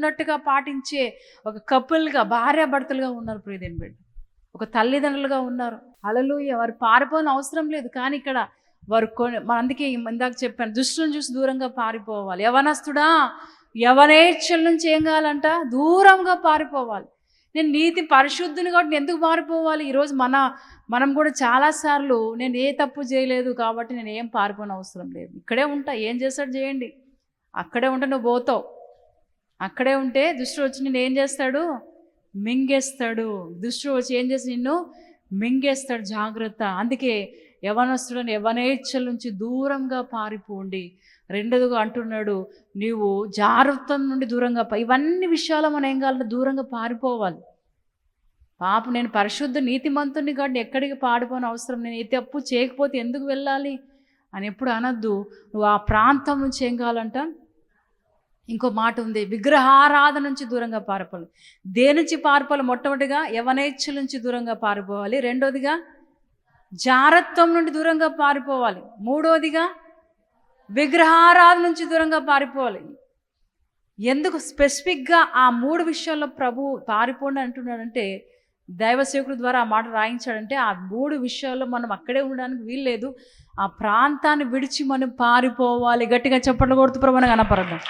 ఉన్నట్టుగా పాటించే ఒక కపుల్గా భార్యాభర్తలుగా ఉన్నారు ప్రియదేని బిడ్డ. ఒక తల్లిదండ్రులుగా ఉన్నారు. అలలు వారు పారిపోని అవసరం లేదు. కానీ ఇక్కడ వారు కొన్ని అందుకే ఇందాక చెప్పాను దుష్టులను చూసి దూరంగా పారిపోవాలి. యవనస్తుడా! యవనేచ్ఛల నుంచి ఏం కావాలంట? దూరంగా పారిపోవాలి. నేను నీతి పరిశుద్ధిని కాబట్టి నేను ఎందుకు పారిపోవాలి? ఈరోజు మన మనం కూడా చాలాసార్లు నేను ఏ తప్పు చేయలేదు కాబట్టి నేను ఏం పారిపోని అవసరం లేదు. ఇక్కడే ఉంటా ఏం చేస్తాడు చేయండి. అక్కడే ఉంటే నువ్వు పోతావు. అక్కడే ఉంటే దుష్టుడు వచ్చి నిన్ను ఏం చేస్తాడు? మింగేస్తాడు. దుష్టుడు వచ్చి ఏం చేసి నిన్ను? మింగేస్తాడు. జాగ్రత్త. అందుకే యవనస్తుడని యవనేచ్ఛల నుంచి దూరంగా పారిపోండి. రెండోదిగా అంటున్నాడు నీవు జాగ్రత్త నుండి దూరంగా పా- ఇవన్నీ విషయాలు మనం ఏం కావాలంటే దూరంగా పారిపోవాలి. పాప నేను పరిశుద్ధ నీతిమంతుని కాబట్టి ఎక్కడికి పాడిపోని అవసరం నేను ఏ తప్పు చేయకపోతే ఎందుకు వెళ్ళాలి? అని ఎప్పుడు అనద్దు. నువ్వు ఆ ప్రాంతం నుంచి ఏం కావాలంట? ఇంకో మాట ఉంది. విగ్రహారాధన నుంచి దూరంగా పారిపోవాలి. దేని నుంచి పారిపోవాలి? మొట్టమొదటిగా యవనేచ్ఛల నుంచి దూరంగా పారిపోవాలి. రెండోదిగా జారత్వం నుండి దూరంగా పారిపోవాలి. మూడోదిగా విగ్రహారాధన నుంచి దూరంగా పారిపోవాలి. ఎందుకు స్పెసిఫిక్గా ఆ మూడు విషయాల్లో ప్రభు పారిపోండి అంటున్నాడంటే దైవసేవకుడి ద్వారా ఆ మాట రాయించాడంటే ఆ మూడు విషయాల్లో మనం అక్కడే ఉండడానికి వీల్లేదు. ఆ ప్రాంతాన్ని విడిచి మనం పారిపోవాలి. గట్టిగా చప్పట్లు కొడుతూ ప్రభు అని కనపడదాం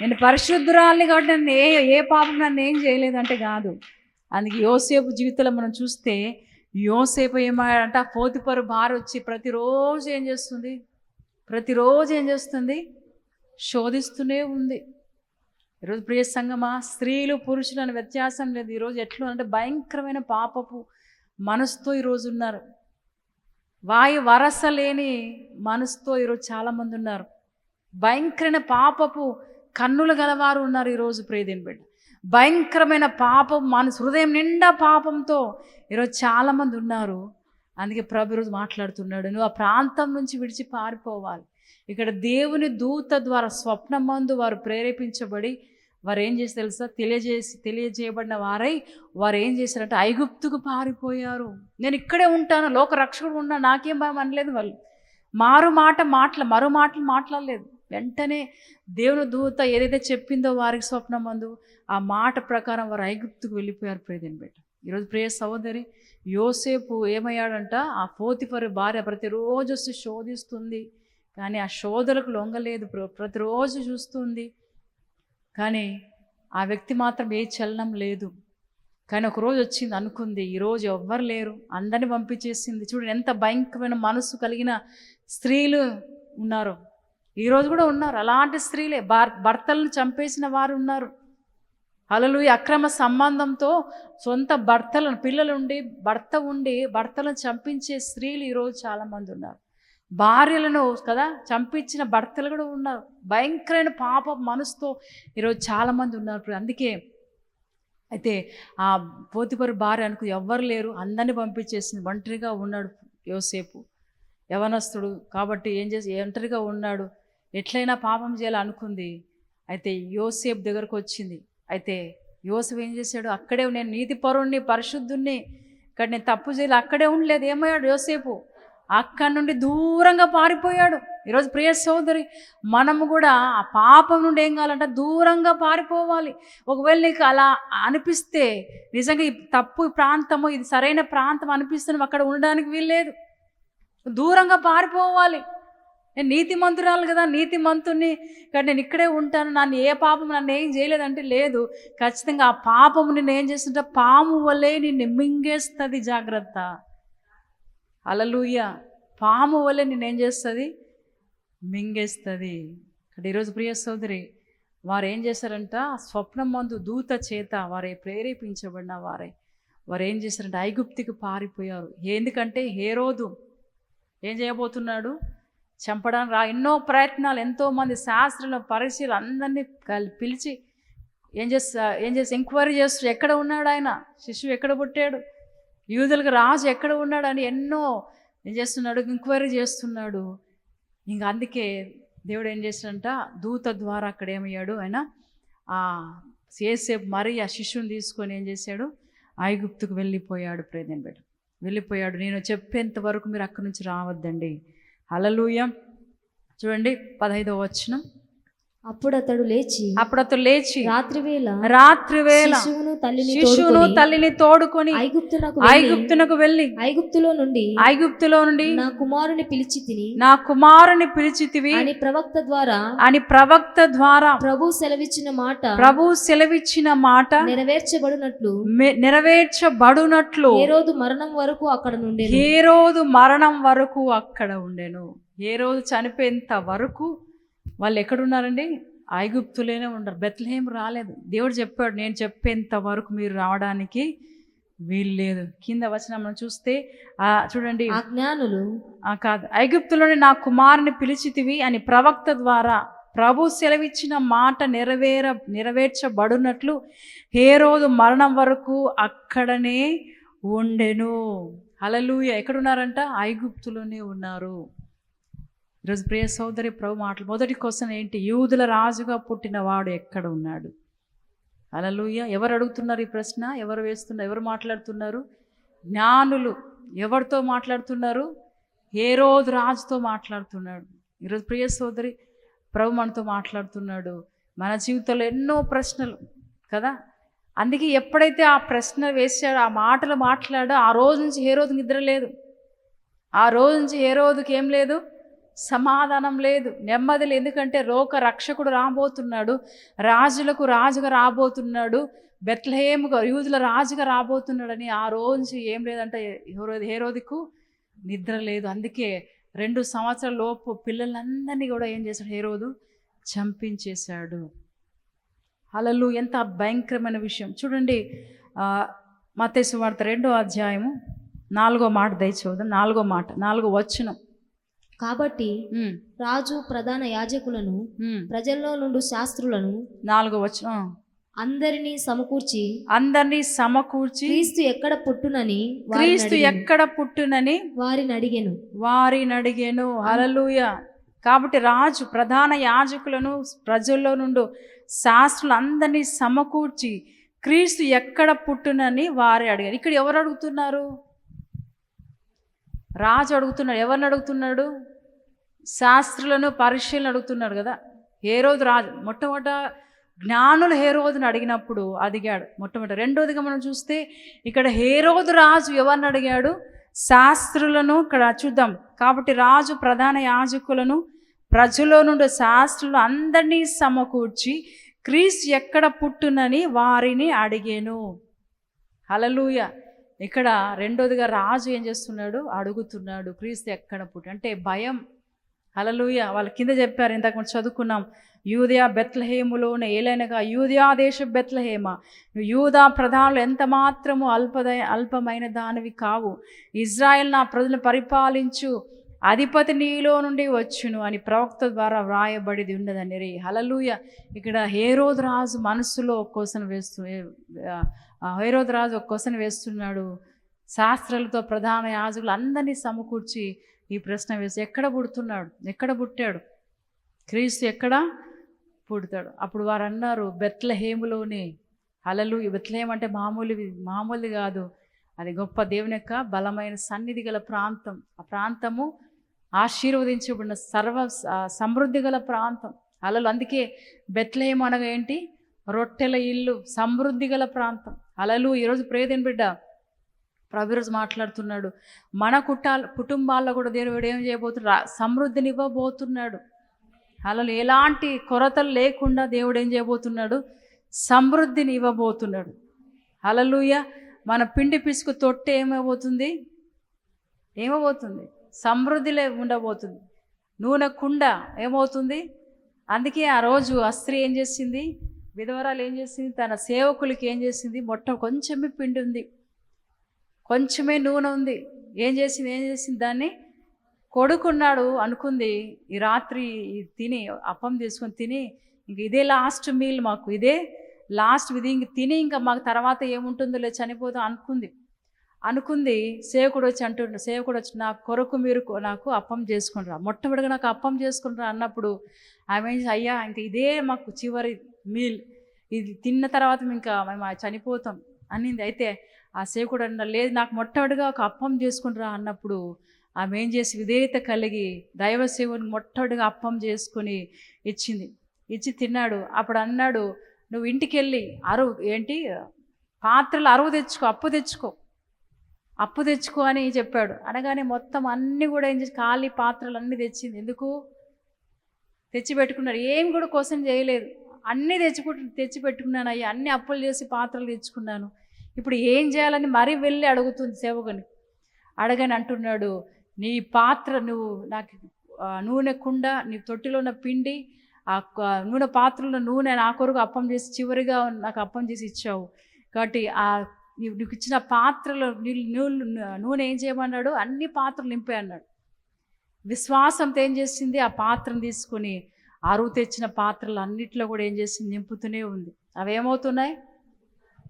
నేను పరిశుద్ధురాలని కాబట్టి నన్ను ఏ ఏ పాపం నన్ను ఏం చేయలేదంటే కాదు. అందుకే యోసేపు జీవితంలో మనం చూస్తే యోసేపు ఏమాడంటే ఆ పోతిపరు భార్య వచ్చి ప్రతిరోజు ఏం చేస్తుంది? ప్రతిరోజు ఏం చేస్తుంది? శోధిస్తూనే ఉంది. ఈరోజు ప్రియ సంగమా స్త్రీలు పురుషులు అనే వ్యత్యాసం లేదు. ఈరోజు ఎట్లు అంటే భయంకరమైన పాపపు మనసుతో ఈరోజు ఉన్నారు. వాయు వరస లేని మనసుతో ఈరోజు చాలామంది ఉన్నారు. భయంకరమైన పాపపు కన్నులు గలవారు ఉన్నారు ఈరోజు ప్రేదేని బిడ్డ. భయంకరమైన పాపం మన హృదయం నిండా పాపంతో ఈరోజు చాలామంది ఉన్నారు. అందుకే ప్రభు ఈరోజు మాట్లాడుతున్నాడు. నువ్వు ఆ ప్రాంతం నుంచి విడిచి పారిపోవాలి. ఇక్కడ దేవుని దూత ద్వారా స్వప్నమందు వారు ప్రేరేపించబడి వారు ఏం చేసి తెలుసా? తెలియజేసి తెలియజేయబడిన వారై వారు ఏం చేశారంటే ఐగుప్తుకు పారిపోయారు. నేను ఇక్కడే ఉంటాను. లోక రక్షకుడు ఉన్నా నాకేం భయం అనలేదు వాళ్ళు. మారు మాట మాటల మరో మాటలు మాట్లాడలేదు. వెంటనే దేవుని దూత ఏదైతే చెప్పిందో వారికి స్వప్నమందు ఆ మాట ప్రకారం వారు ఐగుప్తుకు వెళ్ళిపోయారు ప్రియదని బిడ్డ. ఈరోజు ప్రియ సహోదరి యోసేపు ఏమయ్యాడంట? ఆ పోతిఫర్ భార్య ప్రతిరోజు వచ్చి శోధిస్తుంది. కానీ ఆ శోధలకు లొంగలేదు ప్రతిరోజు చూస్తుంది. కానీ ఆ వ్యక్తి మాత్రం ఏ చలనం లేదు. కానీ ఒక రోజు వచ్చింది అనుకుంది ఈరోజు ఎవ్వరు లేరు. అందరిని పంపించేసింది. చూడండి ఎంత భయంకరమైన మనసు కలిగిన స్త్రీలు ఉన్నారు. ఈరోజు కూడా ఉన్నారు. అలాంటి స్త్రీలే. భర్తలను చంపేసిన వారు ఉన్నారు. అలలు అక్రమ సంబంధంతో సొంత భర్తలను పిల్లలు ఉండి భర్త ఉండి భర్తలను చంపించే స్త్రీలు ఈరోజు చాలామంది ఉన్నారు. భార్యలను కదా చంపించిన భర్తలు కూడా ఉన్నారు. భయంకరమైన పాప మనసుతో ఈరోజు చాలామంది ఉన్నారు. అందుకే అయితే ఆ పోతిపరు భార్య అనుకు ఎవ్వరు లేరు. అందరిని పంపించేసింది. ఒంటరిగా ఉన్నాడు యోసేపు. యవనస్తుడు కాబట్టి ఏం చేసి ఒంటరిగా ఉన్నాడు. ఎట్లయినా పాపం చేయాలనుకుంది. అయితే యోసేపు దగ్గరకు వచ్చింది. అయితే యోసేపు ఏం చేశాడు? అక్కడే నేను నీతి పరుణ్ణి పరిశుద్ధుణ్ణి ఇక్కడ నేను తప్పు చేయాలి అక్కడే ఉండలేదు. ఏమయ్యాడు యోసేపు? అక్కడి నుండి దూరంగా పారిపోయాడు. ఈరోజు ప్రియ సోదరి మనము కూడా ఆ పాపం నుండి ఏం కావాలంటే దూరంగా పారిపోవాలి. ఒకవేళ నీకు అలా అనిపిస్తే నిజంగా ఈ తప్పు ప్రాంతము ఇది సరైన ప్రాంతం అనిపిస్తుంది అక్కడ ఉండడానికి వీల్లేదు. దూరంగా పారిపోవాలి. నేను నీతిమంతురాలు కదా నీతిమంతుని కానీ నేను ఇక్కడే ఉంటాను నన్ను ఏ పాపం నన్ను ఏం చేయలేదంటే లేదు. ఖచ్చితంగా ఆ పాపము నిన్ను ఏం చేస్తుంటే పాము వల్లే నిన్ను మింగేస్తుంది జాగ్రత్త. అలలుయ పాము వల్లే ఏం చేస్తుంది? మింగేస్తుంది. ఇక్కడ ఈరోజు ప్రియ సోదరి వారు ఏం చేశారంట? స్వప్నం మందు దూత చేత వారే ప్రేరేపించబడిన వారే. వారు ఏం చేశారంటే ఐగుప్తికి పారిపోయారు. ఎందుకంటే హేరోదు ఏం చేయబోతున్నాడు? చంపడానికి రా. ఎన్నో ప్రయత్నాలు ఎంతోమంది శాస్త్రంలో పరిశీలు అందరినీ కలి పిలిచి ఏం చేస్తా ఏం చేసి ఎంక్వైరీ చేస్తూ ఎక్కడ ఉన్నాడు ఆయన? శిశువు ఎక్కడ పుట్టాడు? యూదులకు రాజు ఎక్కడ ఉన్నాడు అని ఎన్నో ఏం చేస్తున్నాడు? ఎంక్వైరీ చేస్తున్నాడు. ఇంకా అందుకే దేవుడు ఏం చేశాడంట? దూత ద్వారా అక్కడ ఏమయ్యాడు ఆయన? ఆ సేసేపు మరీ ఆ శిష్యుని తీసుకొని ఏం చేశాడు? ఐగుప్తుకు వెళ్ళిపోయాడు ప్రేదన్ బిడ్డ. వెళ్ళిపోయాడు. నేను చెప్పేంత వరకు మీరు అక్కడి నుంచి రావద్దండి. హల్లెలూయా. చూడండి పదహైదవ వచనం. అప్పుడు అతడు లేచి అప్పుడు అతడు లేచి రాత్రి వేళ రాత్రి వేళ శిశువును తల్లిని శిశువును తల్లిని తోడుకొని ఐగుప్తునకు ఐగుప్తునకు వెళ్ళి ఐగుప్తులో నుండి ఐగుప్తులో నుండి నా కుమారుని పిలిచి తిని నా కుమారుని పిలిచితివి అని ప్రవక్త ద్వారా అని ప్రవక్త ద్వారా ప్రభు సెలవిచ్చిన మాట ప్రభు సెలవిచ్చిన మాట నెరవేర్చబడినట్లు. నెరవేర్చబడునట్లు. ఏ రోజు మరణం వరకు అక్కడ నుండి ఏ రోజు మరణం వరకు అక్కడ ఉండెను. ఏ రోజు చనిపోయేంత వరకు వాళ్ళు ఎక్కడున్నారండి? ఐగుప్తులేనే ఉండరు బెత్లహేం రాలేదు. దేవుడు చెప్పాడు నేను చెప్పేంత వరకు మీరు రావడానికి వీలు లేదు. కింద వచ్చిన మనం చూస్తే ఆ చూడండి. ఆ జ్ఞానులు ఆ కాదు. ఐగుప్తులోని నా కుమారుని పిలిచితివి అని ప్రవక్త ద్వారా ప్రభు సెలవిచ్చిన మాట నెరవేర నెరవేర్చబడినట్లు ఏ రోజు మరణం వరకు అక్కడనే ఉండెను. హలలుయ ఎక్కడున్నారంట? ఐగుప్తులోనే ఉన్నారు. ఈరోజు ప్రియ సోదరి ప్రభు మాటలు మొదటి క్వశ్చన్ ఏంటి? యూదుల రాజుగా పుట్టిన వాడు ఎక్కడ ఉన్నాడు? అలలుయ ఎవరు అడుగుతున్నారు ఈ ప్రశ్న? ఎవరు వేస్తున్నారు ఎవరు మాట్లాడుతున్నారు? జ్ఞానులు ఎవరితో మాట్లాడుతున్నారు? ఏ రోజు రాజుతో మాట్లాడుతున్నాడు. ఈరోజు ప్రియ సోదరి ప్రభు మనతో మాట్లాడుతున్నాడు. మన జీవితంలో ఎన్నో ప్రశ్నలు కదా? అందుకే ఎప్పుడైతే ఆ ప్రశ్న వేసాడో ఆ మాటలు మాట్లాడో ఆ రోజు నుంచి ఏ రోజు నిద్ర లేదు. ఆ రోజు నుంచి ఏ రోజుకి ఏం లేదు? సమాధానం లేదు. నెమ్మది లేదు. ఎందుకంటే రోక రక్షకుడు రాబోతున్నాడు. రాజులకు రాజుగా రాబోతున్నాడు. బెత్లహేముగా యూదుల రాజుగా రాబోతున్నాడని ఆ రోజు నుంచి ఏం లేదంటే ఏ రోజుకు నిద్ర లేదు. అందుకే రెండు సంవత్సరాల లోపు పిల్లలందరినీ కూడా ఏం చేశాడు హేరోదు? చంపించేశాడు. అలలు ఎంత భయంకరమైన విషయం. చూడండి మతేసు వార్త రెండో అధ్యాయము నాలుగో మాట దయచూద్దాం నాలుగో మాట నాలుగో వచనం. కాబట్టి రాజు ప్రధాన యాజకులను ప్రజల్లో నుండి శాస్త్రులను నాలుగో వచనం. అందరినీ సమకూర్చి అందరినీ సమకూర్చి క్రీస్తు ఎక్కడ పుట్టునని క్రీస్తు. ఎక్కడ పుట్టునని వారిని అడిగెను. వారిని అడిగాను. హలలుయ కాబట్టి రాజు ప్రధాన యాజకులను ప్రజల్లో నుండి శాస్త్రులు అందరినీ సమకూర్చి క్రీస్తు ఎక్కడ పుట్టునని వారి అడిగారు. ఇక్కడ ఎవరు అడుగుతున్నారు? రాజు అడుగుతున్నాడు ఎవరిని అడుగుతున్నాడు? శాస్త్రులను పరిశీలన అడుగుతున్నాడు కదా? ఏ రోజు రాజు మొట్టమొదట జ్ఞానులు హేరోదుని అడిగినప్పుడు అడిగాడు. మొట్టమొదటి రెండోదిగా మనం చూస్తే ఇక్కడ హే రోజు రాజు ఎవరిని అడిగాడు? శాస్త్రులను ఇక్కడ చూద్దాం. కాబట్టి రాజు ప్రధాన యాజకులను ప్రజలో నుండి శాస్త్రులు అందరినీ సమకూర్చి క్రీస్ ఎక్కడ పుట్టునని వారిని అడిగాను. హలలుయ ఇక్కడ రెండోదిగా రాజు ఏం చేస్తున్నాడు? అడుగుతున్నాడు క్రీస్తు ఎక్కడ పుట్టి అంటే భయం. అలలుయ వాళ్ళ కింద చెప్పారు ఇంతకు ముందు చదువుకున్నాం. యూదియా బెత్లహేములోనే ఏలైనగా యూదియా దేశ బెత్లహేమ నువ్వు యూదా ప్రధానులు ఎంత మాత్రము అల్పద అల్పమైన దానివి కావు. ఇజ్రాయెల్ నా ప్రజలను పరిపాలించు. అధిపతి నీలో నుండి వచ్చును అని ప్రవక్త ద్వారా వ్రాయబడిది ఉన్నదని. రే హలలుయ ఇక్కడ హేరోద్ రాజు మనసులో కోసం వేస్తూ హేరోద్ రాజు ఒక క్వశ్చన్ వేస్తున్నాడు. శాస్త్రాలతో ప్రధాన యాజకులు అందరినీ సమకూర్చి ఈ ప్రశ్న వేసి ఎక్కడ పుడుతున్నాడు? ఎక్కడ పుట్టాడు? క్రీస్తు ఎక్కడ? పుడతాడు. అప్పుడు వారు అన్నారు బెత్లహేములోనే. అలలు బెత్లహేం అంటే మామూలువి మామూలుది కాదు. అది గొప్ప దేవుని యొక్క బలమైన సన్నిధి గల ప్రాంతం. ఆ ప్రాంతము ఆశీర్వదించబడిన సర్వ సమృద్ధి గల ప్రాంతం. అలలు అందుకే బెత్లహేం అనగా ఏంటి? రొట్టెల ఇల్లు సమృద్ధి గల ప్రాంతం. అలలు ఈరోజు ప్రేదేని బిడ్డ ప్రభు ఈరోజు మాట్లాడుతున్నాడు. మన కుటాల కుటుంబాల్లో కూడా దేవుడు ఏం చేయబోతున్నాడు సమృద్ధిని ఇవ్వబోతున్నాడు అలలు ఎలాంటి కొరతలు లేకుండా దేవుడు ఏం చేయబోతున్నాడు? సమృద్ధిని ఇవ్వబోతున్నాడు అలలుయ మన పిండి పిసుకు తొట్టె ఏమైపోతుంది ఏమవుతుంది సమృద్ధిలో ఉండబోతుంది. నూనె కుండ ఏమవుతుంది? అందుకే ఆ రోజు ఆ స్త్రీ ఏం చేసింది? విధవరాలు ఏం చేసింది? తన సేవకులకి ఏం చేసింది? మొట్ట కొంచెమే పిండి ఉంది. కొంచెమే నూనె ఉంది. ఏం చేసింది? ఏం చేసింది? దాన్ని కొడుకున్నాడు అనుకుంది. ఈ రాత్రి తిని అప్పం తీసుకొని తిని ఇంక ఇదే లాస్ట్ మీల్ మాకు. ఇదే లాస్ట్ ఇది ఇంక తిని ఇంకా మాకు తర్వాత ఏముంటుందో లేదు చనిపోతాం అనుకుంది. అనుకుంది. సేవకుడు వచ్చి అంటుండు. సేవకుడు వచ్చి నా కొరకు మీరు నాకు అప్పం చేసుకుంటారా మొట్టమొదటిగా నాకు అప్పం చేసుకుంటారా అన్నప్పుడు ఆమె అయ్యా ఇంకా ఇదే మాకు చివరి మీల్. ఇది తిన్న తర్వాత ఇంకా మేము చనిపోతాం అనింది. అయితే ఆ సేవకుడు అన్న లేదు నాకు మొట్టమొదటిగా ఒక అప్పం చేసుకునిరా అన్నప్పుడు ఆమె ఏం చేసి విధేయత కలిగి దైవ సేవను మొట్టమొదటిగా అప్పం చేసుకొని ఇచ్చింది. ఇచ్చి తిన్నాడు. అప్పుడు అన్నాడు నువ్వు ఇంటికి వెళ్ళి అరువు ఏంటి? పాత్రలు అరువు తెచ్చుకో అప్పు తెచ్చుకో. అప్పు తెచ్చుకో అని చెప్పాడు. అనగానే మొత్తం అన్నీ కూడా ఏం చేసి ఖాళీ పాత్రలు అన్నీ తెచ్చింది. ఎందుకు? తెచ్చి పెట్టుకున్నాడు ఏం కూడా కోసం చేయలేదు. అన్నీ తెచ్చుకుంటు తెచ్చిపెట్టుకున్నాను అయ్యా అన్ని అప్పులు చేసి పాత్రలు తెచ్చుకున్నాను. ఇప్పుడు ఏం చేయాలని మరీ వెళ్ళి అడుగుతుంది సేవకుని. అడగని అంటున్నాడు నీ పాత్ర నువ్వు నాకు నూనె కుండ నీ తొట్టిలో ఉన్న పిండి ఆ నూనె పాత్రలో నూనె నా కొరకు అప్పం చేసి చివరిగా నాకు అప్పం చేసి ఇచ్చావు. కాబట్టి ఆ నీవు నీకు ఇచ్చిన పాత్రలో నీళ్ళు నీళ్ళు నూనె ఏం చేయమన్నాడు? అన్ని పాత్రలు నింపే అన్నాడు. విశ్వాసంతో ఏం చేసింది? ఆ పాత్రను తీసుకొని అరువు తెచ్చిన పాత్రలు అన్నిట్లో కూడా ఏం చేసింది నింపుతూనే ఉంది. అవి ఏమవుతున్నాయి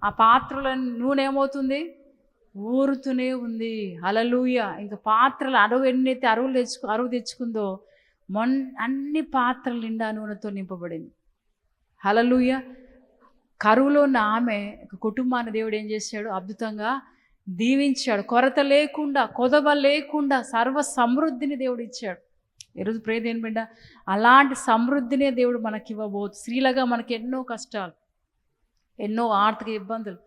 ఆ పాత్రల నూనె ఏమవుతుంది? ఊరుతూనే ఉంది. హలలుయ ఇంకా పాత్రలు అరువు ఎన్నైతే అరువులు తెచ్చుకు అరువు తెచ్చుకుందో మొన్ అన్ని పాత్రలు నిండా నూనెతో నింపబడింది. హలలుయ కరువులో ఉన్న ఆమె ఒక కుటుంబాన్ని దేవుడు ఏం చేశాడు? అద్భుతంగా దీవించాడు. కొరత లేకుండా కొదవ లేకుండా సర్వ సమృద్ధిని దేవుడు ఇచ్చాడు. ఈరోజు ప్రేదేని బిడ్డ అలాంటి సమృద్ధినే దేవుడు మనకి ఇవ్వబోతు స్త్రీలుగా మనకి ఎన్నో కష్టాలు ఎన్నో ఆర్థిక ఇబ్బందులు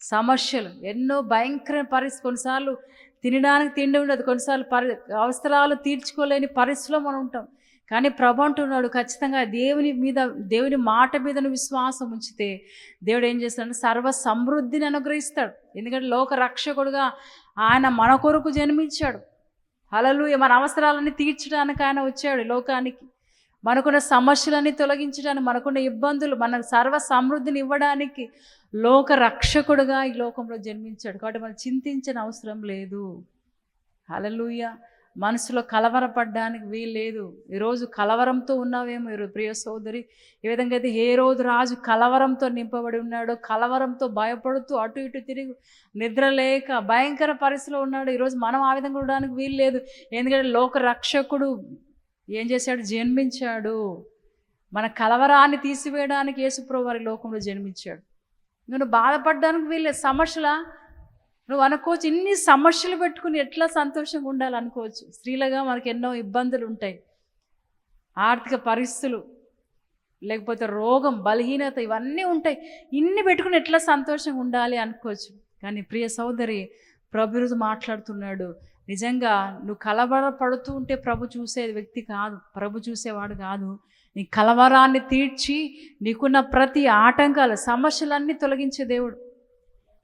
సమస్యలు ఎన్నో భయంకర పరిస్థితి కొన్నిసార్లు తినడానికి తిండి ఉండదు కొన్నిసార్లు పరి అవసరాలు తీర్చుకోలేని పరిస్థితిలో మనం ఉంటాం. కానీ ప్రభు అంటున్నాడు ఖచ్చితంగా దేవుని మీద దేవుని మాట మీద విశ్వాసం ఉంచితే దేవుడు ఏం చేస్తాడు సర్వ సమృద్ధిని అనుగ్రహిస్తాడు. ఎందుకంటే లోక రక్షకుడుగా ఆయన మన కొరకు జన్మించాడు. హలలు మన అవసరాలన్నీ తీర్చడానికి ఆయన వచ్చాడు లోకానికి. మనకున్న సమస్యలన్నీ తొలగించడానికి మనకున్న ఇబ్బందులు మన సర్వ సమృద్ధిని ఇవ్వడానికి లోక రక్షకుడుగా ఈ లోకంలో జన్మించాడు. కాబట్టి మనం చింతించిన అవసరం లేదు. హలలుయ మనసులో కలవరపడ్డానికి వీల్లేదు. ఈరోజు కలవరంతో ఉన్నావేమో ఈరోజు ప్రియ సోదరి. ఏ విధంగా అయితే ఏ రోజు రాజు కలవరంతో నింపబడి ఉన్నాడో కలవరంతో భయపడుతూ అటు ఇటు తిరిగి నిద్ర లేక భయంకర పరిస్థితిలో ఉన్నాడు ఈరోజు మనం ఆ విధంగా ఉండడానికి వీలు లేదు ఎందుకంటే లోక రక్షకుడు ఏం చేశాడు? జన్మించాడు. మన కలవరాన్ని తీసివేయడానికి యేసుప్రభు వారి లోకంలో జన్మించాడు. నువ్వు బాధపడడానికి వీళ్ళే సమస్యల? నువ్వు అనుకోవచ్చు ఇన్ని సమస్యలు పెట్టుకుని ఎట్లా సంతోషంగా ఉండాలనుకోవచ్చు స్త్రీలుగా మనకు ఎన్నో ఇబ్బందులు ఉంటాయి. ఆర్థిక పరిస్థితులు లేకపోతే రోగం బలహీనత ఇవన్నీ ఉంటాయి. ఇన్ని పెట్టుకుని ఎట్లా సంతోషంగా ఉండాలి అనుకోవచ్చు. కానీ ప్రియ సోదరి ప్రభురోజు మాట్లాడుతున్నాడు. నిజంగా నువ్వు కలవర పడుతూ ఉంటే ప్రభు చూసే వ్యక్తి కాదు. ప్రభు చూసేవాడు కాదు. నీ కలవరాన్ని తీర్చి నీకున్న ప్రతి ఆటంకాలు సమస్యలన్నీ తొలగించే దేవుడు.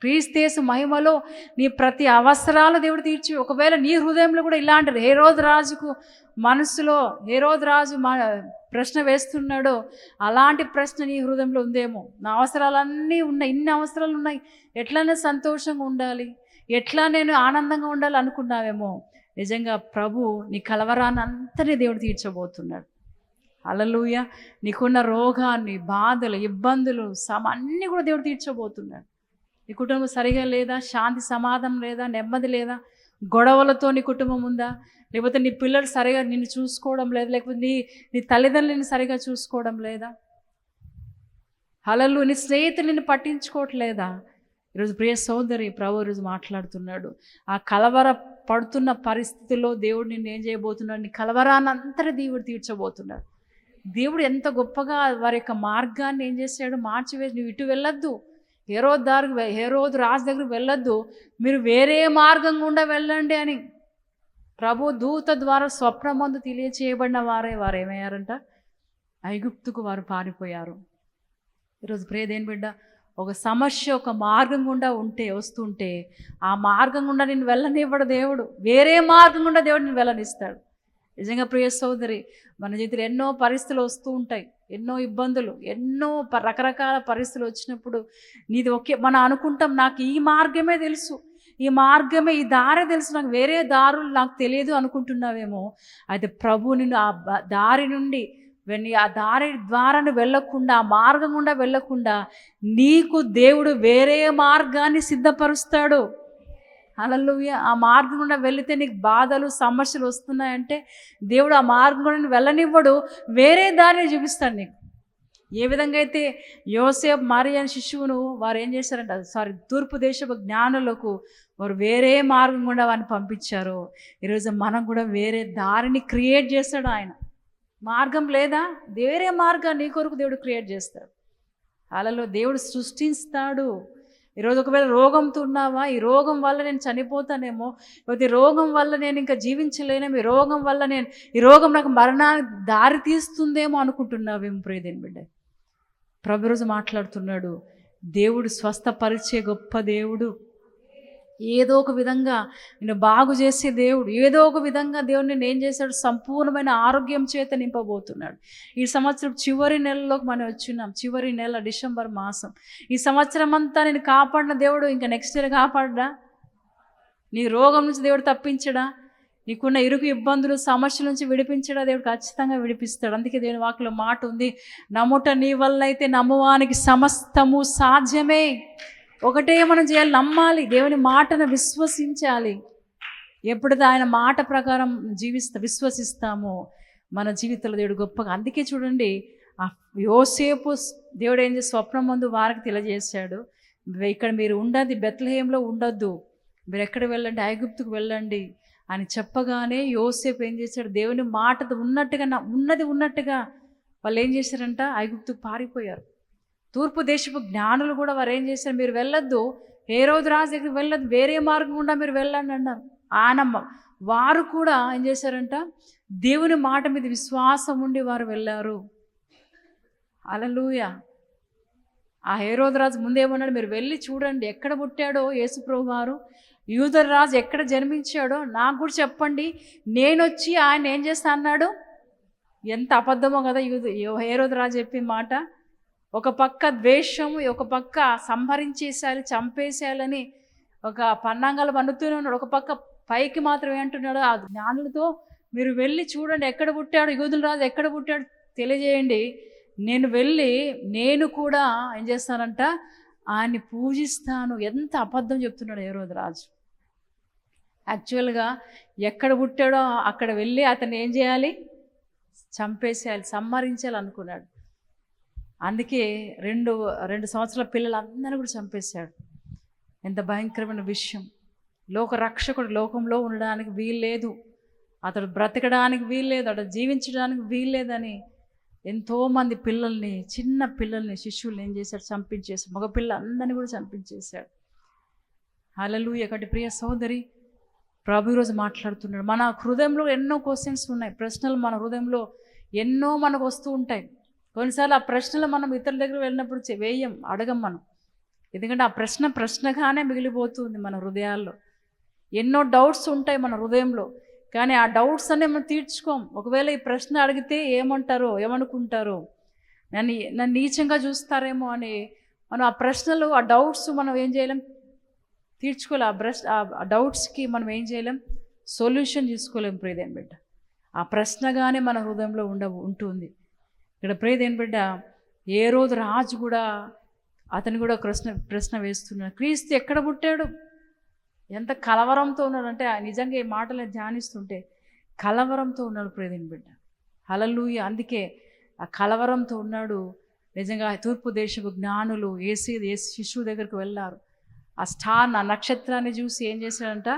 క్రీస్తేసు మహిమలో నీ ప్రతి అవసరాలు దేవుడు తీర్చి ఒకవేళ నీ హృదయంలో కూడా ఇలాంటి ఏ రోజు రాజుకు మనసులో ఏ రోజు రాజు మా ప్రశ్న వేస్తున్నాడో అలాంటి ప్రశ్న నీ హృదయంలో ఉందేమో? నా అవసరాలన్నీ ఉన్నాయి ఇన్ని అవసరాలు ఉన్నాయి ఎట్లనే సంతోషంగా ఉండాలి ఎట్లా నేను ఆనందంగా ఉండాలి అనుకున్నావేమో? నిజంగా ప్రభు నీ కలవరాన్ని అంతనే దేవుడు తీర్చబోతున్నాడు. అలలుయ నీకున్న రోగాన్ని బాధలు ఇబ్బందులు సమ అన్నీ కూడా దేవుడు తీర్చబోతున్నాడు. నీ కుటుంబం సరిగా లేదా? శాంతి సమాధానం లేదా? నెమ్మది లేదా? గొడవలతో నీ కుటుంబం ఉందా? లేకపోతే నీ పిల్లలు సరిగా నిన్ను చూసుకోవడం లేదా? లేకపోతే నీ నీ తల్లిదండ్రులను సరిగా చూసుకోవడం లేదా? హలలు నీ స్నేహితులు నిన్ను పట్టించుకోవట్లేదా? ఈరోజు ప్రియ సోదరి ప్రభు ఈరోజు మాట్లాడుతున్నాడు. ఆ కలవర పడుతున్న పరిస్థితిలో దేవుడు నిన్ను ఏం చేయబోతున్నాడు? నీ కలవరాన్ని దేవుడు తీర్చబోతున్నాడు. దేవుడు ఎంత గొప్పగా వారి యొక్క మార్గాన్ని ఏం చేశాడు? మార్చివేసి నువ్వు ఇటు వెళ్ళొద్దు. ఏ రోజు దారికి వె- రాజు దగ్గరికి వెళ్ళొద్దు. మీరు వేరే మార్గం గుండా వెళ్ళండి అని. ప్రభు దూత ద్వారా స్వప్నమందు తెలియచేయబడిన వారే వారు ఏమయ్యారంట? ఐగుప్తుకు వారు పారిపోయారు. ఈరోజు ప్రేదేని బిడ్డ? ఒక సమస్య ఒక మార్గం గుండా ఉంటే వస్తుంటే ఆ మార్గం గుండా నేను వెళ్ళనివ్వడు దేవుడు. వేరే మార్గం గుండా దేవుడు నేను వెళ్ళనిస్తాడు. నిజంగా ప్రియ సోదరి మన జీవితంలో ఎన్నో పరిస్థితులు వస్తూ ఉంటాయి. ఎన్నో ఇబ్బందులు ఎన్నో రకరకాల పరిస్థితులు వచ్చినప్పుడు నీది ఒకే మనం అనుకుంటాం నాకు ఈ మార్గమే తెలుసు ఈ మార్గమే ఈ దారే తెలుసు నాకు వేరే దారులు నాకు తెలియదు అనుకుంటున్నావేమో అయితే ప్రభు నిన్ను ఆ దారి నుండి వెన్ని ఆ దారి ద్వారాను వెళ్ళకుండా ఆ మార్గం గుండా వెళ్ళకుండా నీకు దేవుడు వేరే మార్గాన్ని సిద్ధపరుస్తాడు. అలలుయ ఆ మార్గం గుండా వెళితే నీకు బాధలు సమస్యలు వస్తున్నాయంటే దేవుడు ఆ మార్గం గుండా వెళ్ళనివ్వడు. వేరే దారిని చూపిస్తాడు నీకు. ఏ విధంగా అయితే యోసేఫ్ మరియన్ శిశువును వారు ఏం చేశారంట సారీ తూర్పు దేశపు జ్ఞానులకు వారు వేరే మార్గం గుండా వారిని పంపించారు. ఈరోజు మనం కూడా వేరే దారిని క్రియేట్ చేస్తాడు ఆయన. మార్గం లేదా? వేరే మార్గాన్ని నీ కొరకు దేవుడు క్రియేట్ చేస్తాడు. అలలో దేవుడు సృష్టిస్తాడు. ఈరోజు ఒకవేళ రోగంతో ఉన్నావా? ఈ రోగం వల్ల నేను చనిపోతానేమో? లేకపోతే ఈ రోగం వల్ల నేను ఇంకా జీవించలేనేమో? ఈ రోగం వల్ల నేను ఈ రోగం నాకు మరణానికి దారి తీస్తుందేమో అనుకుంటున్నావేమో ప్రియదేని బిడ్డ? ప్రభు రోజు మాట్లాడుతున్నాడు. దేవుడు స్వస్థపరిచే గొప్ప దేవుడు. ఏదో ఒక విధంగా నేను బాగు చేసే దేవుడు ఏదో ఒక విధంగా దేవుడు నేను ఏం చేశాడు? సంపూర్ణమైన ఆరోగ్యం చేత నింపబోతున్నాడు. ఈ సంవత్సరం చివరి నెలలోకి మనం వచ్చినాం. చివరి నెల డిసెంబర్ మాసం. ఈ సంవత్సరం అంతా నేను కాపాడిన దేవుడు ఇంకా నెక్స్ట్ ఇయర్ కాపాడడా? నీ రోగం నుంచి దేవుడు తప్పించడా? నీకున్న ఇరుకు ఇబ్బందులు సమస్యల నుంచి విడిపించడా? దేవుడు ఖచ్చితంగా విడిపిస్తాడు. అందుకే దేవుని వాక్యలో మాట ఉంది. నమ్ముట నీ వల్ల అయితే నమ్మువానికి సమస్తము సాధ్యమే. ఒకటే మనం చేయాలి నమ్మాలి దేవుని మాటను విశ్వసించాలి. ఎప్పుడైతే ఆయన మాట ప్రకారం జీవిస్తా విశ్వసిస్తామో మన జీవితంలో దేవుడు గొప్పగా. అందుకే చూడండి ఆ యోసేపు దేవుడు ఏం చేసి స్వప్నం ముందు వారికి తెలియజేశాడు ఇక్కడ మీరు ఉండదు బెత్లహేంలో ఉండొద్దు. మీరు ఎక్కడ వెళ్ళండి? ఐగుప్తుకు వెళ్ళండి. అని చెప్పగానే యోసేపు ఏం చేశాడు? దేవుని మాట ఉన్నట్టుగా నా- ఉన్నది ఉన్నట్టుగా వాళ్ళు ఏం చేశారంట? ఐగుప్తుకు పారిపోయారు. తూర్పు దేశపు జ్ఞానులు కూడా వారు ఏం చేశారు? మీరు వెళ్ళొద్దు. ఏ రోజు రాజు దగ్గరికి వెళ్ళొద్దు. వేరే మార్గం గుండా మీరు వెళ్ళండి అన్నారు. ఆనమ్మ వారు కూడా ఏం చేశారంట? దేవుని మాట మీద విశ్వాసం ఉండి వారు వెళ్ళారు. అలలుయ ఆ హేరోదు రాజు ముందేమన్నాడు? మీరు వెళ్ళి చూడండి ఎక్కడ పుట్టాడో యేసుప్రభు వారు యూదర్ రాజు ఎక్కడ జన్మించాడో నాకు కూడా చెప్పండి. నేను వచ్చి ఆయన ఏం చేస్తా అన్నాడు? ఎంత అబద్ధమో కదా యూద హేరోదరాజు చెప్పిన మాట. ఒక పక్క ద్వేషము ఒక పక్క సంహరించేసేయాలి చంపేసేయాలని ఒక పన్నాంగాలు పన్నుతూనే ఉన్నాడు. ఒక పక్క పైకి మాత్రం అంటున్నాడు. ఆ జ్ఞానులతో మీరు వెళ్ళి చూడండి ఎక్కడ పుట్టాడు యూదులు రాజు ఎక్కడ పుట్టాడు తెలియజేయండి. నేను వెళ్ళి నేను కూడా ఏం చేస్తానంట ఆయన్ని పూజిస్తాను. ఎంత అబద్ధం చెప్తున్నాడు ఏ రోజు. రాజు యాక్చువల్గా ఎక్కడ పుట్టాడో అక్కడ వెళ్ళి అతను ఏం చేయాలి? చంపేసేయాలి సంహరించాలి అనుకున్నాడు అందుకే రెండు రెండు సంవత్సరాల పిల్లలందరూ కూడా చంపేశాడు. ఎంత భయంకరమైన విషయం. లోక రక్షకుడు లోకంలో ఉండడానికి వీల్లేదు. అతడు బ్రతకడానికి వీల్లేదు. అతడు జీవించడానికి వీల్లేదని ఎంతోమంది పిల్లల్ని చిన్న పిల్లల్ని శిష్యుల్ని ఏం చేశాడు? చంపించేసి మగపిల్ల అందరినీ కూడా చంపించేశాడు. అలలు ఎక్కడి ప్రియ సోదరి ప్రభు ఈరోజు మాట్లాడుతున్నాడు. మన హృదయంలో ఎన్నో క్వశ్చన్స్ ఉన్నాయి. ప్రశ్నలు మన హృదయంలో ఎన్నో మనకు వస్తూ ఉంటాయి. కొన్నిసార్లు ఆ ప్రశ్నలు మనం ఇతరుల దగ్గర వెళ్ళినప్పుడు వేయం అడగం మనం. ఎందుకంటే ఆ ప్రశ్న ప్రశ్నగానే మిగిలిపోతుంది మన హృదయాల్లో. ఎన్నో డౌట్స్ ఉంటాయి మన హృదయంలో. కానీ ఆ డౌట్స్ అన్నీ మనం తీర్చుకోం. ఒకవేళ ఈ ప్రశ్న అడిగితే ఏమంటారో ఏమనుకుంటారో నన్ను నన్ను నీచంగా చూస్తారేమో అని మనం ఆ ప్రశ్నలు ఆ డౌట్స్ మనం ఏం చేయలేం? తీర్చుకోలేం. ఆ బ్రష్ ఆ డౌట్స్కి మనం ఏం చేయలేం? సొల్యూషన్ తీసుకోలేం ప్రియదేం బిడ్డ. ఆ ప్రశ్నగానే మన హృదయంలో ఉండ ఉంటుంది. ఇక్కడ ప్రియదేం బిడ్డ? ఏ రోజు రాజు కూడా అతను కూడా ప్రశ్న ప్రశ్న వేస్తున్నాడు క్రీస్తు ఎక్కడ పుట్టాడు? ఎంత కలవరంతో ఉన్నాడంటే ఆ నిజంగా ఈ మాటలు ధ్యానిస్తుంటే కలవరంతో ఉన్నాడు ప్రియదేం బిడ్డ? హలలుయ అందుకే ఆ కలవరంతో ఉన్నాడు. నిజంగా తూర్పు దేశపు జ్ఞానులు ఏసీ ఏసు శిశువు దగ్గరికి వెళ్ళారు. ఆ స్టార్ ఆ నక్షత్రాన్ని చూసి ఏం చేశాడంట?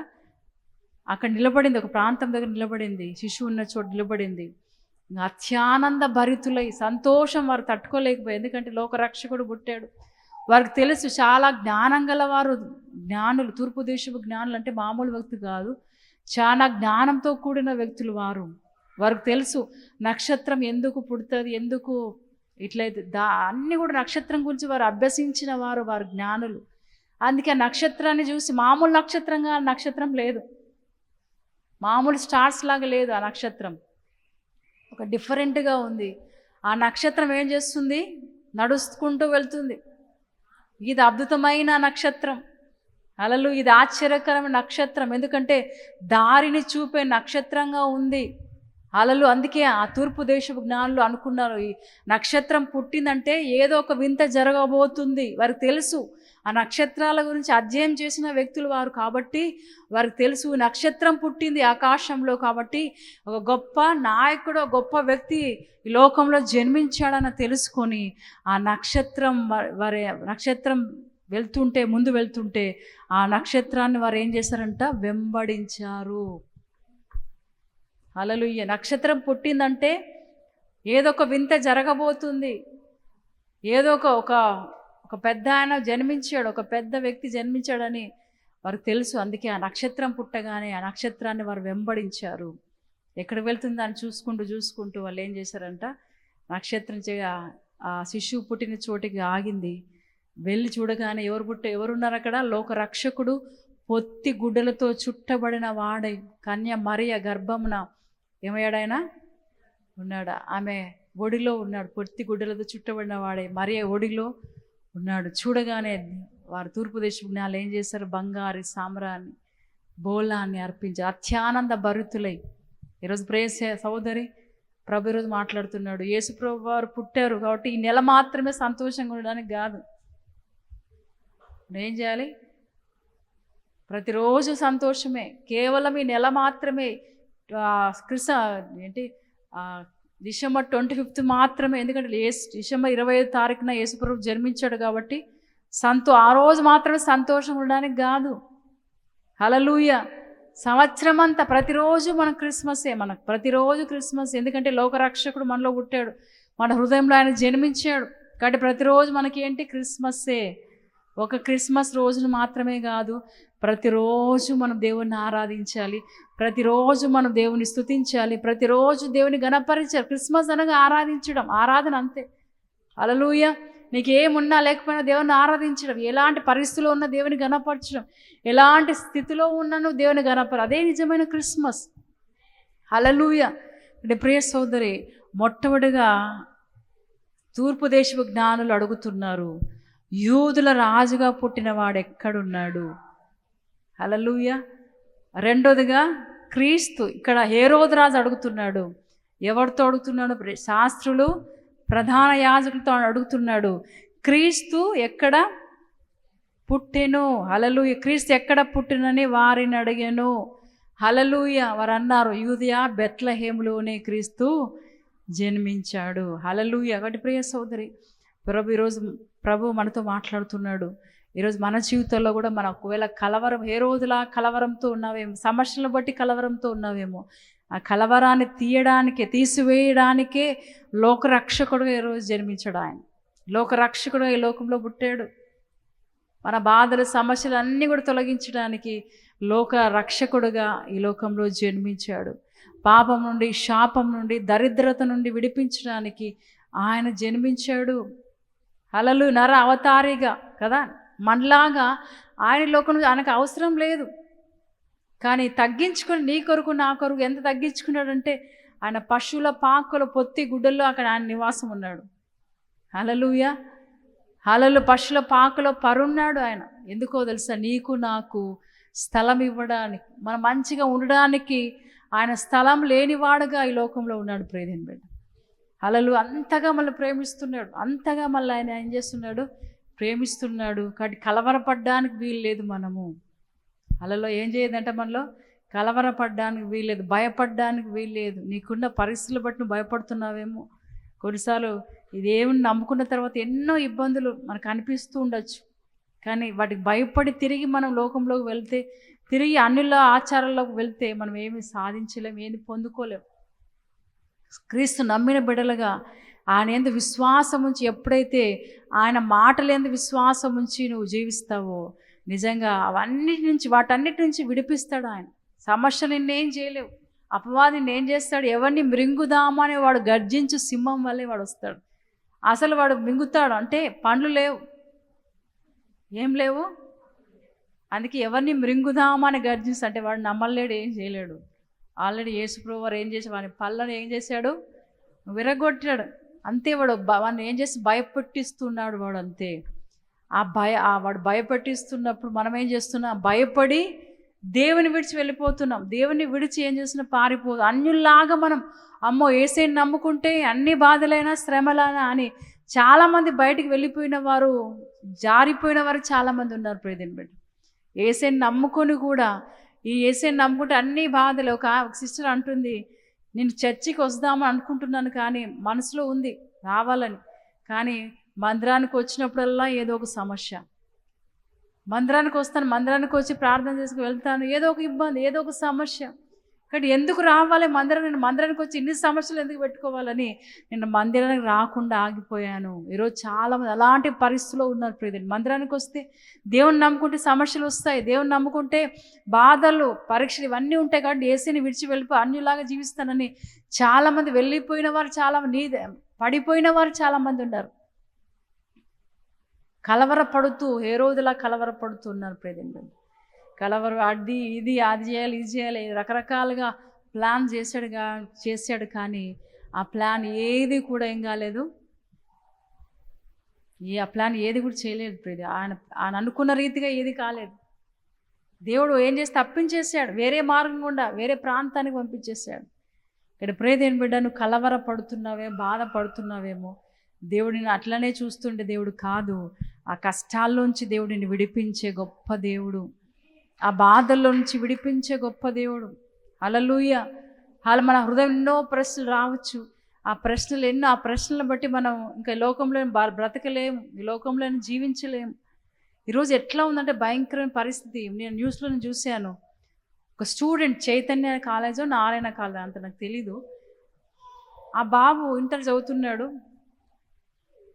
అక్కడ నిలబడింది. ఒక ప్రాంతం దగ్గర నిలబడింది. శిశువు ఉన్న చోటు నిలబడింది. అత్యానంద భరితులై సంతోషం వారు తట్టుకోలేకపోయి ఎందుకంటే లోకరక్షకుడు పుట్టాడు. వారికి తెలుసు చాలా జ్ఞానం గలవారు జ్ఞానులు. తూర్పు దేశపు జ్ఞానులు అంటే మామూలు వ్యక్తి కాదు. చాలా జ్ఞానంతో కూడిన వ్యక్తులు వారు. వారికి తెలుసు నక్షత్రం ఎందుకు పుడుతుంది ఎందుకు ఇట్లయితే దా అన్నీ కూడా నక్షత్రం గురించి వారు అభ్యసించిన వారు వారు జ్ఞానులు. అందుకే ఆ నక్షత్రాన్ని చూసి మామూలు నక్షత్రంగా ఆ నక్షత్రం లేదు. మామూలు స్టార్స్ లాగా లేదు ఆ నక్షత్రం. ఒక డిఫరెంట్గా ఉంది. ఆ నక్షత్రం ఏం చేస్తుంది? నడుచుకుంటూ వెళ్తుంది. ఇది అద్భుతమైన నక్షత్రం. అలలు ఇది ఆశ్చర్యకరమైన నక్షత్రం. ఎందుకంటే దారిని చూపే నక్షత్రంగా ఉంది. అలలు అందుకే ఆ తూర్పు దేశపు జ్ఞానులు అనుకున్నారు. ఈ నక్షత్రం పుట్టిందంటే ఏదో ఒక వింత జరగబోతుంది. వారికి తెలుసు. ఆ నక్షత్రాల గురించి అధ్యయనం చేసిన వ్యక్తులు వారు కాబట్టి వారికి తెలుసు నక్షత్రం పుట్టింది ఆకాశంలో కాబట్టి ఒక గొప్ప నాయకుడు ఒక గొప్ప వ్యక్తి ఈ లోకంలో జన్మించాడని తెలుసుకొని ఆ నక్షత్రం వ- వారి నక్షత్రం వెళ్తుంటే ముందు వెళ్తుంటే ఆ నక్షత్రాన్ని వారు ఏం చేశారంట? వెంబడించారు. అలలు నక్షత్రం పుట్టిందంటే ఏదో ఒక వింత జరగబోతుంది. ఏదో ఒక ఒక ఒక పెద్ద ఆయన జన్మించాడు ఒక పెద్ద వ్యక్తి జన్మించాడని వారికి తెలుసు. అందుకే ఆ నక్షత్రం పుట్టగానే ఆ నక్షత్రాన్ని వారు వెంబడించారు. ఎక్కడికి వెళ్తుందో అని చూసుకుంటూ చూసుకుంటూ వాళ్ళు ఏం చేశారంట? నక్షత్రం ఆ- శిశువు పుట్టిన చోటికి ఆగింది. వెళ్ళి చూడగానే ఎవరు పుట్ట ఎవరున్నారు అక్కడ? లోక రక్షకుడు పొత్తి గుడ్డలతో చుట్టబడిన వాడై కన్య మరియ గర్భమున ఏమయ్యాడైనా ఉన్నాడు. ఆమె ఒడిలో ఉన్నాడు. పొత్తి గుడ్డలతో చుట్టబడిన వాడే మరియ ఒడిలో ఉన్నాడు. చూడగానే వారు తూర్పు దేశ జ్ఞాలు ఏం చేశారు? బంగారు సామ్రాన్ని బోలాన్ని అర్పించారు. అత్యానంద భరితులై. ఈరోజు ప్రేస సహోదరి ప్రభు ఈరోజు మాట్లాడుతున్నాడు. యేసుప్రభు వారు పుట్టారు కాబట్టి ఈ నెల మాత్రమే సంతోషంగా ఉండడానికి కాదు. ఏం చేయాలి? ప్రతిరోజు సంతోషమే. కేవలం ఈ నెల మాత్రమే క్రిస ఏంటి? డిసెంబర్ ట్వంటీ ఫిఫ్త్ మాత్రమే. ఎందుకంటే ఏసు డిసెంబర్ ఇరవై ఐదు తారీఖున యేసుప్రభు జన్మించాడు కాబట్టి సంతో ఆ రోజు మాత్రమే సంతోషం ఉండడానికి కాదు. హలలుయ సంవత్సరం అంతా ప్రతిరోజు మన క్రిస్మసే మనకు ప్రతిరోజు క్రిస్మస్. ఎందుకంటే లోకరక్షకుడు మనలో పుట్టాడు. మన హృదయంలో ఆయన జన్మించాడు. కాబట్టి ప్రతిరోజు మనకి ఏంటి క్రిస్మస్సే ఒక క్రిస్మస్ రోజును మాత్రమే కాదు. ప్రతిరోజు మనం దేవుణ్ణి ఆరాధించాలి. ప్రతిరోజు మనం దేవుని స్థుతించాలి ప్రతిరోజు దేవుని గణపరిచాలి క్రిస్మస్ అనగా ఆరాధించడం ఆరాధన అంతే. అలలుయ నీకు ఏమున్నా లేకపోయినా దేవుని ఆరాధించడం ఎలాంటి పరిస్థితిలో ఉన్న దేవుని గణపరచడం ఎలాంటి స్థితిలో ఉన్నాను దేవుని గణపర అదే నిజమైన క్రిస్మస్. అలలుయ అంటే ప్రియ సోదరి మొట్టమొదటిగా తూర్పు దేశపు జ్ఞానులు అడుగుతున్నారు యూదుల రాజుగా పుట్టిన వాడు ఎక్కడున్నాడు హలలుయ రెండోదిగా క్రీస్తు ఇక్కడ హేరోదు రాజు అడుగుతున్నాడు. ఎవరితో అడుగుతున్నాడు? ప్ర- శాస్త్రులు ప్రధాన యాజకులతో అడుగుతున్నాడు. క్రీస్తు ఎక్కడ పుట్టెను? హలలుయ క్రీస్తు ఎక్కడ పుట్టినని వారిని అడిగాను. హలలుయ వారు అన్నారు యూదియా బెత్లహేములోనే క్రీస్తు జన్మించాడు. హలలుయ ఒకటి ప్రియ సోదరి ప్రభు ఈరోజు ప్రభు మనతో మాట్లాడుతున్నాడు. ఈరోజు మన జీవితంలో కూడా మన ఒకవేళ కలవరం ఏ రోజులా కలవరంతో ఉన్నావేమో సమస్యలను బట్టి కలవరంతో ఉన్నావేమో ఆ కలవరాన్ని తీయడానికే తీసివేయడానికే లోకరక్షకుడుగా ఈరోజు జన్మించాడు ఆయన. లోకరక్షకుడుగా ఈ లోకంలో పుట్టాడు. మన బాధలు సమస్యలు అన్నీ కూడా తొలగించడానికి లోక రక్షకుడుగా ఈ లోకంలో జన్మించాడు. పాపం నుండి శాపం నుండి దరిద్రత నుండి విడిపించడానికి ఆయన జన్మించాడు. అలలు నర అవతారిగా కదా? మనలాగా ఆయన లోకం ఆయనకు అవసరం లేదు. కానీ తగ్గించుకొని నీ కొరకు నా కొరకు ఎంత తగ్గించుకున్నాడంటే ఆయన పశువుల పాకుల పొత్తి గుడ్డల్లో అక్కడ ఆయన నివాసం ఉన్నాడు. హలలుయ హలలు పశువుల పాకలో పరున్నాడు ఆయన. ఎందుకో తెలుసా? నీకు నాకు స్థలం ఇవ్వడానికి మనం మంచిగా ఉండడానికి ఆయన స్థలం లేనివాడుగా ఈ లోకంలో ఉన్నాడు ప్రేదేని బిడ్డ. అలలు అంతగా మళ్ళీ ప్రేమిస్తున్నాడు. అంతగా మళ్ళీ ఆయన ఏం చేస్తున్నాడు? ప్రేమిస్తున్నాడు. కాబట్టి కలవరపడ్డానికి వీలు లేదు మనము. అలలో ఏం చేయదంటే మనలో కలవరపడ్డానికి వీల్లేదు భయపడ్డానికి వీల్లేదు. నీకున్న పరిస్థితులు బట్టి నువ్వు భయపడుతున్నావేమో. కొన్నిసార్లు ఇదేమి నమ్ముకున్న తర్వాత ఎన్నో ఇబ్బందులు మనకు అనిపిస్తూ ఉండొచ్చు. కానీ వాటికి భయపడి తిరిగి మనం లోకంలోకి వెళ్తే తిరిగి అన్నిల ఆచారాల్లోకి వెళ్తే మనం ఏమి సాధించలేం ఏమి పొందుకోలేం. క్రీస్తు నమ్మిన బిడలుగా ఆయన ఎందు విశ్వాసం ఉంచి ఎప్పుడైతే ఆయన మాటలేందు విశ్వాసం ఉంచి నువ్వు జీవిస్తావో నిజంగా అవన్నిటి నుంచి వాటన్నిటి నుంచి విడిపిస్తాడు ఆయన. సమస్యలు నిన్నేం చేయలేవు. అపవాది ఏం చేస్తాడు? ఎవరిని మృంగుదామని వాడు గర్జించు సింహం వల్లే వాడు వస్తాడు. అసలు వాడు మింగుతాడు అంటే పండ్లు లేవు. ఏం లేవు? అందుకే ఎవరిని మృంగుదామని గర్జించు అంటే వాడు నమ్మలేడు ఏం చేయలేడు. ఆల్రెడీ యేసుప్రభు వారు ఏం చేసి వాని పళ్ళను ఏం చేశాడు? విరగొట్టాడు. అంతే వాడు వాడిని ఏం చేసి భయపెట్టిస్తున్నాడు వాడు అంతే. ఆ భయ వాడు భయపెట్టిస్తున్నప్పుడు మనం ఏం చేస్తున్నాం? భయపడి దేవుని విడిచి వెళ్ళిపోతున్నాం. దేవుని విడిచి ఏం చేస్తున్నా పారిపో అన్యుల్లాగా మనం అమ్మో ఏసైని నమ్ముకుంటే అన్ని బాధలైనా శ్రమలైనా అని చాలామంది బయటికి వెళ్ళిపోయిన వారు జారిపోయిన వారు చాలామంది ఉన్నారు ప్రేదన్ బిడ్డ. ఏసైని నమ్ముకొని కూడా ఈ ఏసైని నమ్ముకుంటే అన్ని బాధలు ఒక సిస్టర్ అంటుంది నేను చర్చికి వస్తామని అనుకుంటున్నాను కానీ మనసులో ఉంది రావాలని. కానీ మందిరానికి వచ్చినప్పుడల్లా ఏదో ఒక సమస్య. మందిరానికి వస్తాను మందిరానికి వచ్చి ప్రార్థన చేసుకు వెళ్తాను ఏదో ఒక ఇబ్బంది ఏదో ఒక సమస్య. కానీ ఎందుకు రావాలి మందిరం? నేను మందిరానికి వచ్చి ఇన్ని సమస్యలు ఎందుకు పెట్టుకోవాలని నేను మందిరానికి రాకుండా ఆగిపోయాను. ఈరోజు చాలామంది అలాంటి పరిస్థితిలో ఉన్నారు ప్రియదండి మందిరానికి వస్తే దేవుని నమ్ముకుంటే సమస్యలు వస్తాయి. దేవుని నమ్ముకుంటే బాధలు పరీక్షలు ఇవన్నీ ఉంటాయి కాబట్టి ఏసీని విడిచి వెళ్ళిపోయి అన్యులాగా జీవిస్తానని చాలామంది వెళ్ళిపోయిన వారు చాలా నీ పడిపోయిన వారు చాలామంది ఉన్నారు. కలవరపడుతూ ఏ రోజులా కలవరపడుతూ ఉన్నారు ప్రియదండి కలవరు. అది ఇది అది చేయాలి ఇది చేయాలి. రకరకాలుగా ప్లాన్ చేశాడుగా చేశాడు కానీ ఆ ప్లాన్ ఏది కూడా ఏం కాలేదు. ఏ ఆ ప్లాన్ ఏది కూడా చేయలేదు ప్రీతి. ఆయన ఆయన అనుకున్న రీతిగా ఏది కాలేదు. దేవుడు ఏం చేసి తప్పించేశాడు? వేరే మార్గం గుండా వేరే ప్రాంతానికి పంపించేశాడు. ఇక్కడ ప్రేదేని బిడ్డ నువ్వు కలవరపడుతున్నావేమో బాధపడుతున్నావేమో. దేవుడిని అట్లనే చూస్తుండే దేవుడు కాదు. ఆ కష్టాల్లోంచి దేవుడిని విడిపించే గొప్ప దేవుడు. ఆ బాధల్లో నుంచి విడిపించే గొప్ప దేవుడు. అలలుయ అలా మన హృదయం ఎన్నో ప్రశ్నలు రావచ్చు. ఆ ప్రశ్నలు ఎన్నో ఆ ప్రశ్నలను బట్టి మనం ఇంకా లోకంలో బ్రతకలేము. ఈ లోకంలో జీవించలేము. ఈరోజు ఎట్లా ఉందంటే భయంకరమైన పరిస్థితి. నేను న్యూస్లో చూశాను. ఒక స్టూడెంట్ చైతన్య కాలేజో నారాయణ కాలేజ్ అంత నాకు తెలీదు. ఆ బాబు ఇంటర్ చదువుతున్నాడు.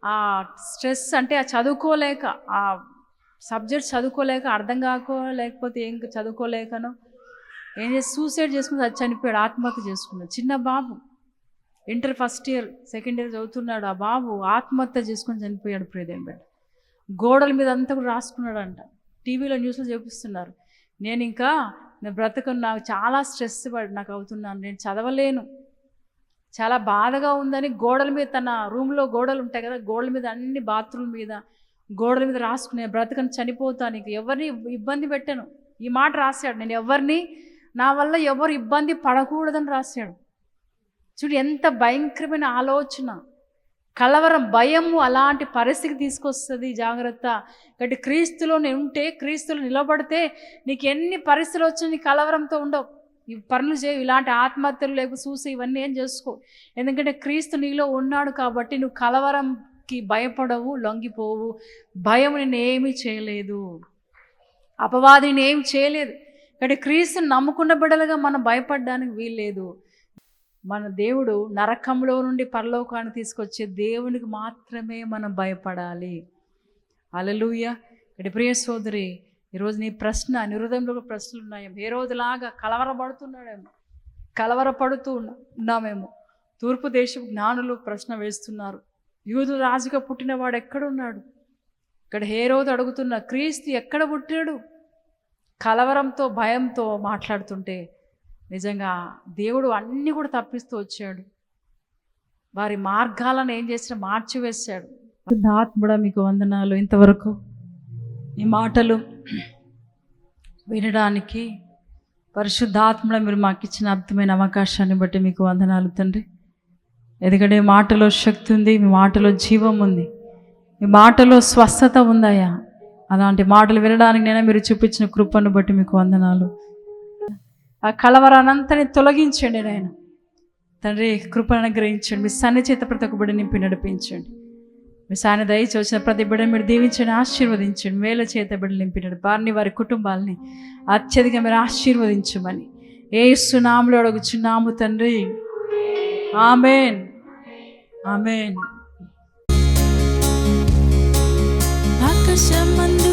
ఆ స్ట్రెస్ అంటే ఆ చదువుకోలేక ఆ సబ్జెక్ట్ చదువుకోలేక అర్థం కాకో లేకపోతే ఏం చదువుకోలేకనో? ఏం చేసి సూసైడ్ చేసుకుని అది చనిపోయాడు ఆత్మహత్య చేసుకున్నాడు. చిన్న బాబు. Inter first year second year చదువుతున్నాడు ఆ బాబు ఆత్మహత్య చేసుకుని చనిపోయాడు ప్రియదేం బిడ్డ గోడల మీద అంతా కూడా రాసుకున్నాడంట. టీవీలో న్యూస్లో చూపిస్తున్నారు. నేను ఇంకా నేను బ్రతకను నాకు చాలా స్ట్రెస్ పడి నాకు అవుతున్నాను నేను చదవలేను. చాలా బాధగా ఉందని గోడల మీద తన రూమ్లో గోడలు ఉంటాయి కదా గోడల మీద అన్ని బాత్రూమ్ మీద గోడల మీద రాసుకునే బ్రతకను చనిపోతాను నీకు ఎవరిని ఇబ్బంది పెట్టాను. ఈ మాట రాశాడు. నేను ఎవరిని నా వల్ల ఎవరు ఇబ్బంది పడకూడదని రాశాడు. చూడు ఎంత భయంకరమైన ఆలోచన. కలవరం భయము అలాంటి పరిస్థితి తీసుకొస్తుంది. జాగ్రత్త. కాబట్టి క్రీస్తులో నేను ఉంటే క్రీస్తులు నిలబడితే నీకు ఎన్ని పరిస్థితులు వచ్చినా నీ కలవరంతో ఉండవు. ఈ పనులు చేయవు. ఇలాంటి ఆత్మహత్యలు లేకపోతే చూసి ఇవన్నీ ఏం చేసుకో. ఎందుకంటే క్రీస్తు నీలో ఉన్నాడు కాబట్టి నువ్వు కలవరం కి భయపడవు లొంగిపోవు. భయం నేను ఏమీ చేయలేదు. అపవాది నేను ఏమి చేయలేదు. కానీ క్రీస్తుని నమ్ముకున్న బిడ్డలుగా మనం భయపడడానికి వీల్లేదు. మన దేవుడు నరకంలో నుండి పరలోకాన్ని తీసుకొచ్చే దేవునికి మాత్రమే మనం భయపడాలి. అలలుయ ఇక్కడ ప్రియ సోదరి ఈరోజు నీ ప్రశ్న నీ హృదయంలో ప్రశ్నలు ఉన్నాయేమో ఏ రోజులాగా కలవరపడుతున్నాడేమో. కలవరపడుతూ ఉన్నామేమో. తూర్పు దేశపు జ్ఞానులు ప్రశ్న వేస్తున్నారు. యూదు రాజుగా పుట్టినవాడు ఎక్కడున్నాడు? ఇక్కడ హేరోదు అడుగుతున్న క్రీస్తు ఎక్కడ పుట్టాడు? కలవరంతో భయంతో మాట్లాడుతుంటే నిజంగా దేవుడు అన్నీ కూడా తప్పిస్తూ వచ్చాడు. వారి మార్గాలను ఏం చేసిన మార్చివేశాడు. ఆత్మడ మీకు వందనాలు. ఇంతవరకు ఈ మాటలు వినడానికి పరిశుద్ధాత్ముడ మీరు మాకు ఇచ్చిన అద్భుతమైన అవకాశాన్ని బట్టి మీకు వందనాలు తండ్రి. ఎందుకంటే మీ మాటలో శక్తి ఉంది మీ మాటలో జీవం ఉంది. మీ మాటలో స్వస్థత ఉందయ్యా అలాంటి మాటలు వినడానికి నేను మీరు చూపించిన కృపను బట్టి మీకు వందనాలు. ఆ కలవరానంతని తొలగించండి నాయన. తండ్రి కృపను అనుగ్రహించండి. మీ సన్ని చేత ప్రతి ఒక్క బిడ్డ నింపి నడిపించండి. మీ సాయన దయచి వచ్చిన ప్రతి బిడ్డను మీరు దీవించండి ఆశీర్వదించండి. మేల చేత బిడ్డలు నింపినాడు వారిని వారి కుటుంబాలని అత్యధికంగా మీరు ఆశీర్వదించమని. ఏ సునాములు అడుగుచున్నాము తండ్రి. ఆమెన్. ఆమెన్. ఆకాశమందు